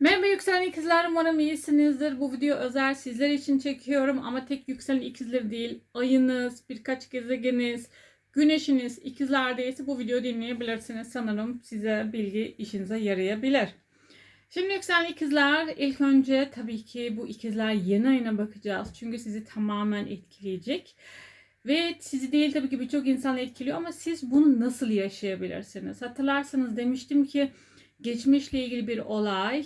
Merhaba yükselen ikizler umarım iyisinizdir. Bu video özel sizler için çekiyorum ama tek yükselen ikizler değil. Ayınız, birkaç gezegeniz, güneşiniz ikizlerdeyse bu videoyu dinleyebilirsiniz. Sanırım size bilgi işinize yarayabilir. Şimdi yükselen ikizler ilk önce tabii ki bu ikizler yeni ayına bakacağız. Çünkü sizi tamamen etkileyecek. Ve sizi değil tabii ki birçok insan etkiliyor ama siz bunu nasıl yaşayabilirsiniz? Hatırlarsanız demiştim ki geçmişle ilgili bir olay,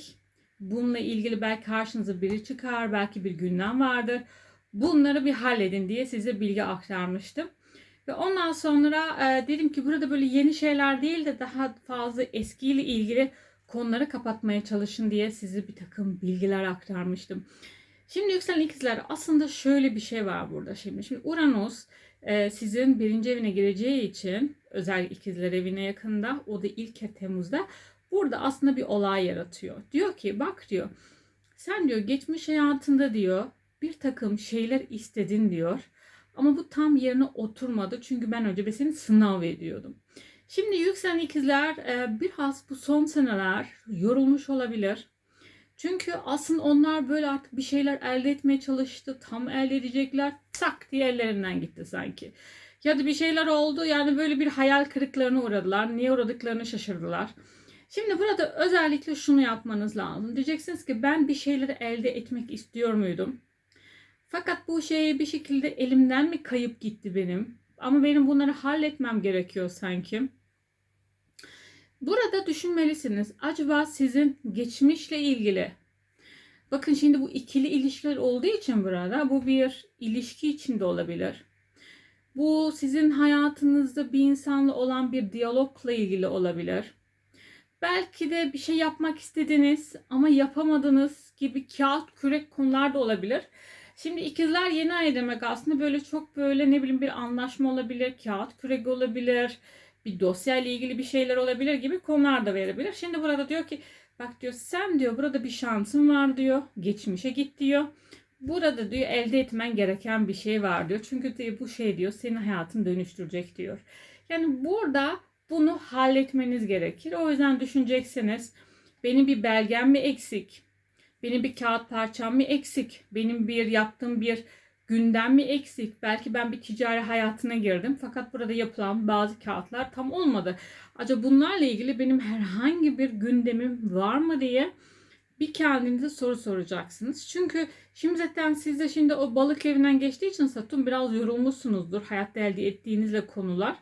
bununla ilgili belki karşınıza biri çıkar, belki bir gündem vardır. Bunları bir halledin diye size bilgi aktarmıştım. Ve ondan sonra e, dedim ki burada böyle yeni şeyler değil de daha fazla eskiyle ilgili konuları kapatmaya çalışın diye size bir takım bilgiler aktarmıştım. Şimdi yükselen ikizler aslında şöyle bir şey var burada şimdi. Şimdi Uranüs e, sizin birinci evine gireceği için özel ikizler evine yakında o da ilk Temmuz'da burada aslında bir olay yaratıyor. Diyor ki bak diyor sen diyor geçmiş hayatında diyor bir takım şeyler istedin diyor. Ama bu tam yerine oturmadı çünkü ben önce bir seni sınav ediyordum. Şimdi yükselen ikizler e, biraz bu son seneler yorulmuş olabilir. Çünkü aslında onlar böyle artık bir şeyler elde etmeye çalıştı. Tam elde edecekler. Tak diye ellerinden gitti sanki. Ya da bir şeyler oldu. Yani böyle bir hayal kırıklarına uğradılar. Niye uğradıklarını şaşırdılar. Şimdi burada özellikle şunu yapmanız lazım. Diyeceksiniz ki ben bir şeyleri elde etmek istiyor muydum? Fakat bu şey bir şekilde elimden mi kayıp gitti benim? Ama benim bunları halletmem gerekiyor sanki. Burada düşünmelisiniz. Acaba sizin geçmişle ilgili Bakın şimdi bu ikili ilişkiler olduğu için burada bu bir ilişki içinde olabilir. Bu sizin hayatınızda bir insanla olan bir diyalogla ilgili olabilir. Belki de bir şey yapmak istediniz ama yapamadınız gibi kağıt kürek konular da olabilir. Şimdi ikizler yeni ay demek aslında böyle çok böyle ne bileyim bir anlaşma olabilir, kağıt kürek olabilir, bir dosya ile ilgili bir şeyler olabilir gibi konular da verebilir. Şimdi burada diyor ki bak diyor sen diyor burada bir şansın var diyor. Geçmişe git diyor. Burada diyor elde etmen gereken bir şey var diyor. Çünkü diyor, bu şey diyor senin hayatını dönüştürecek diyor. Yani burada bunu halletmeniz gerekir. O yüzden düşüneceksiniz. Benim bir belgem mi eksik? Benim bir kağıt parçam mı eksik? Benim bir yaptığım bir gündem mi eksik? Belki ben bir ticari hayatına girdim fakat burada yapılan bazı kağıtlar tam olmadı. Acaba bunlarla ilgili benim herhangi bir gündemim var mı diye bir kendinize soru soracaksınız. Çünkü şimdi zaten siz de şimdi o balık evinden geçtiği için Satürn biraz yorulmuşsunuzdur. Hayatta elde ettiğinizle konular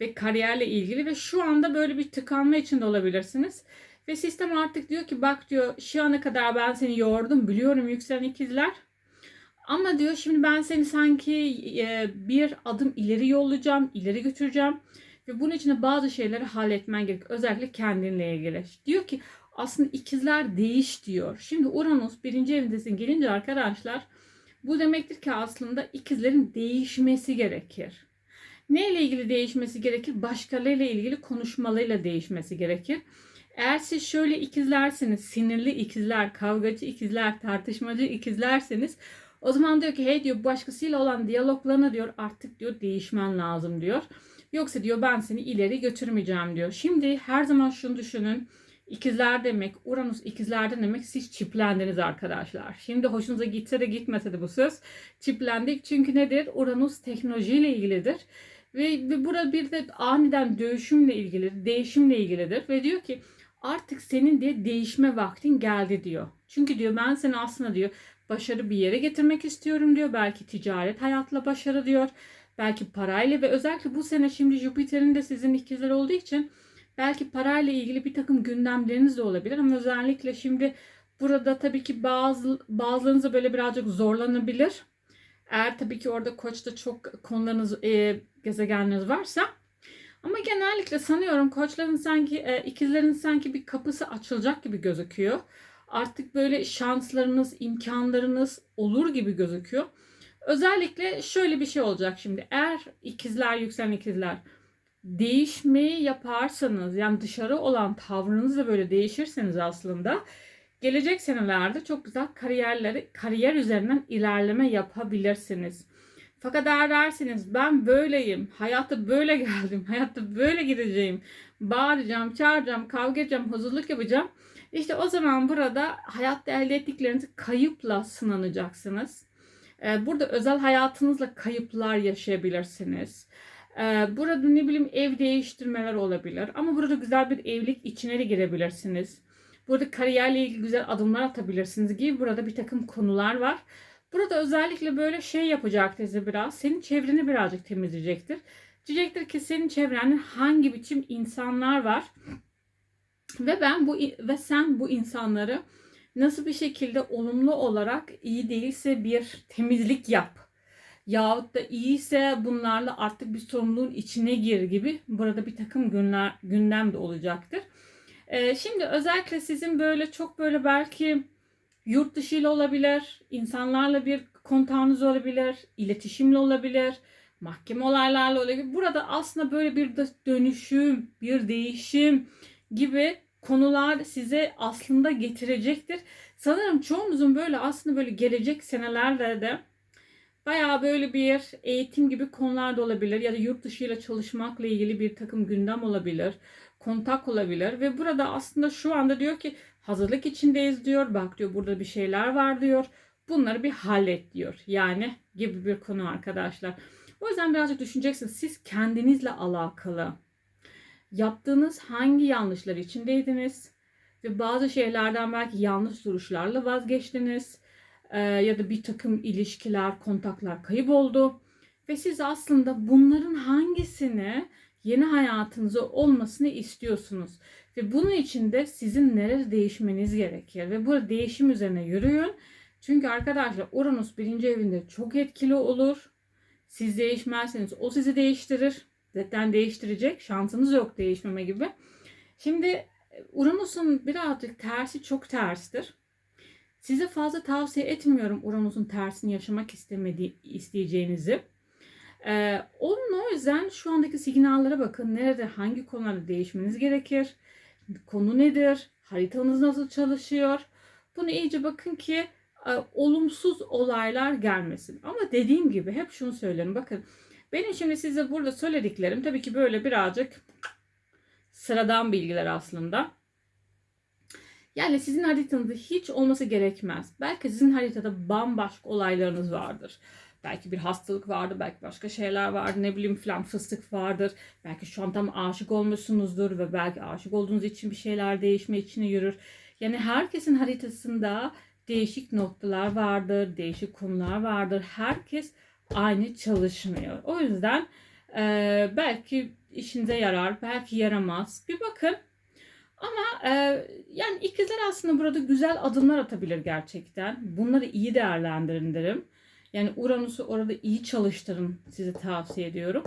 ve kariyerle ilgili ve şu anda böyle bir tıkanma içinde olabilirsiniz. Ve sistem artık diyor ki bak diyor şu ana kadar ben seni yordum biliyorum yükselen ikizler. Ama diyor şimdi ben seni sanki e, bir adım ileri yollayacağım, ileri götüreceğim. Ve bunun için de bazı şeyleri halletmen gerek. Özellikle kendinle ilgili. Diyor ki aslında ikizler değiş diyor. Şimdi Uranüs birinci evindesin gelince arkadaşlar bu demektir ki aslında ikizlerin değişmesi gerekir. Neyle ilgili değişmesi gerekir? Başkalarıyla ilgili konuşmalarıyla değişmesi gerekir. Eğer siz şöyle ikizlerseniz, sinirli ikizler, kavgacı ikizler, tartışmacı ikizlerseniz o zaman diyor ki hey diyor başkasıyla olan diyaloglarına diyor artık diyor değişmen lazım diyor. Yoksa diyor ben seni ileri götürmeyeceğim diyor. Şimdi her zaman şunu düşünün. İkizler demek, Uranüs ikizlerden demek siz çiplendiniz arkadaşlar. Şimdi hoşunuza gitse de gitmese de bu söz. Çiplendik çünkü nedir? Uranüs teknolojiyle ilgilidir. Ve, ve burada bir de aniden dönüşümle ilgili, değişimle ilgilidir. Ve diyor ki artık senin diye değişme vaktin geldi diyor. Çünkü diyor ben seni aslında diyor başarı bir yere getirmek istiyorum diyor. Belki ticaret hayatla başarı diyor. Belki parayla ve özellikle bu sene şimdi Jüpiter'in de sizin ikizler olduğu için belki parayla ilgili bir takım gündemleriniz de olabilir ama özellikle şimdi burada tabii ki bazı bazılarınız böyle birazcık zorlanabilir. Eğer tabii ki orada koçta çok konularınız, e, gezegenleriniz varsa. Ama genellikle sanıyorum koçların sanki, e, ikizlerin sanki bir kapısı açılacak gibi gözüküyor. Artık böyle şanslarınız, imkanlarınız olur gibi gözüküyor. Özellikle şöyle bir şey olacak şimdi. Eğer ikizler, yükselen ikizler değişmeyi yaparsanız yani dışarı olan tavrınız da böyle değişirseniz aslında gelecek senelerde çok güzel kariyerleri kariyer üzerinden ilerleme yapabilirsiniz. Fakat eğer derseniz ben böyleyim, hayatta böyle geldim, hayatta böyle gideceğim, bağıracağım, çağıracağım, kavga edeceğim, hazırlık yapacağım. İşte o zaman burada hayatta elde ettiklerinizi kayıpla sınanacaksınız. Burada özel hayatınızla kayıplar yaşayabilirsiniz. Burada ne bileyim ev değiştirmeler olabilir. Ama burada güzel bir evlilik içine de girebilirsiniz. Burada kariyerle ilgili güzel adımlar atabilirsiniz gibi burada bir takım konular var. Burada özellikle böyle şey yapacaktır size biraz. Senin çevreni birazcık temizleyecektir. Diyecektir ki senin çevrende hangi biçim insanlar var. Ve ben bu ve sen bu insanları nasıl bir şekilde olumlu olarak iyi değilse bir temizlik yap. Yahut da iyiyse bunlarla artık bir sorumluluğun içine gir gibi burada bir takım günler, gündem de olacaktır. Ee, şimdi özellikle sizin böyle çok böyle belki yurt dışıyla olabilir, insanlarla bir kontağınız olabilir, iletişimle olabilir, mahkeme olaylarla olabilir. Burada aslında böyle bir dönüşüm, bir değişim gibi konular size aslında getirecektir. Sanırım çoğunuzun böyle aslında böyle gelecek senelerde de bayağı böyle bir eğitim gibi konular da olabilir ya da yurt dışıyla çalışmakla ilgili bir takım gündem olabilir, kontak olabilir ve burada aslında şu anda diyor ki hazırlık içindeyiz diyor. Bak diyor burada bir şeyler var diyor. Bunları bir hallet diyor. Yani gibi bir konu arkadaşlar. O yüzden birazcık düşüneceksiniz. Siz kendinizle alakalı yaptığınız hangi yanlışlar içindeydiniz ve bazı şeylerden belki yanlış duruşlarla vazgeçtiniz ee, ya da bir takım ilişkiler, kontaklar kayıp oldu ve siz aslında bunların hangisini yeni hayatınıza olmasını istiyorsunuz ve bunun için de sizin nerede değişmeniz gerekir ve bu değişim üzerine yürüyün. Çünkü arkadaşlar Uranüs birinci evinde çok etkili olur. Siz değişmezseniz o sizi değiştirir zaten değiştirecek. Şansınız yok değişmeme gibi. Şimdi Uranüs'ün birazcık tersi çok terstir. Size fazla tavsiye etmiyorum Uranüs'ün tersini yaşamak istemediği, isteyeceğinizi. Ee, onun o yüzden şu andaki sinyallere bakın. Nerede, hangi konularda değişmeniz gerekir? Konu nedir? Haritanız nasıl çalışıyor? Bunu iyice bakın ki e, olumsuz olaylar gelmesin. Ama dediğim gibi hep şunu söylerim. Bakın benim şimdi size burada söylediklerim tabii ki böyle birazcık sıradan bilgiler aslında. Yani sizin haritanızda hiç olması gerekmez. Belki sizin haritada bambaşka olaylarınız vardır. Belki bir hastalık vardı, belki başka şeyler vardı, ne bileyim filan fıstık vardır. Belki şu an tam aşık olmuşsunuzdur ve belki aşık olduğunuz için bir şeyler değişme içine yürür. Yani herkesin haritasında değişik noktalar vardır, değişik konular vardır. Herkes aynı çalışmıyor. O yüzden e, belki işinize yarar, belki yaramaz. Bir bakın. Ama e, yani ikizler aslında burada güzel adımlar atabilir gerçekten. Bunları iyi değerlendirin derim. Yani Uranüs'ü orada iyi çalıştırın size tavsiye ediyorum.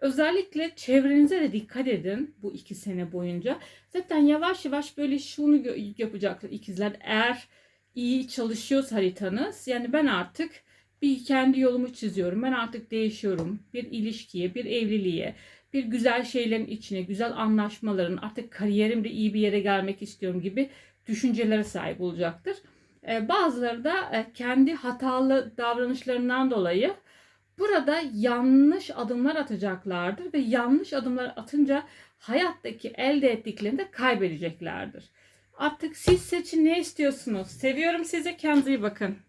Özellikle çevrenize de dikkat edin bu iki sene boyunca. Zaten yavaş yavaş böyle şunu yapacaktır ikizler. Eğer iyi çalışıyorsa haritanız yani ben artık bir kendi yolumu çiziyorum. Ben artık değişiyorum. Bir ilişkiye, bir evliliğe, bir güzel şeylerin içine, güzel anlaşmaların, artık kariyerimde iyi bir yere gelmek istiyorum gibi düşüncelere sahip olacaktır. Ee, bazıları da e, kendi hatalı davranışlarından dolayı burada yanlış adımlar atacaklardır ve yanlış adımlar atınca hayattaki elde ettiklerini de kaybedeceklerdir. Artık siz seçin ne istiyorsunuz. Seviyorum sizi. Kendinize iyi bakın.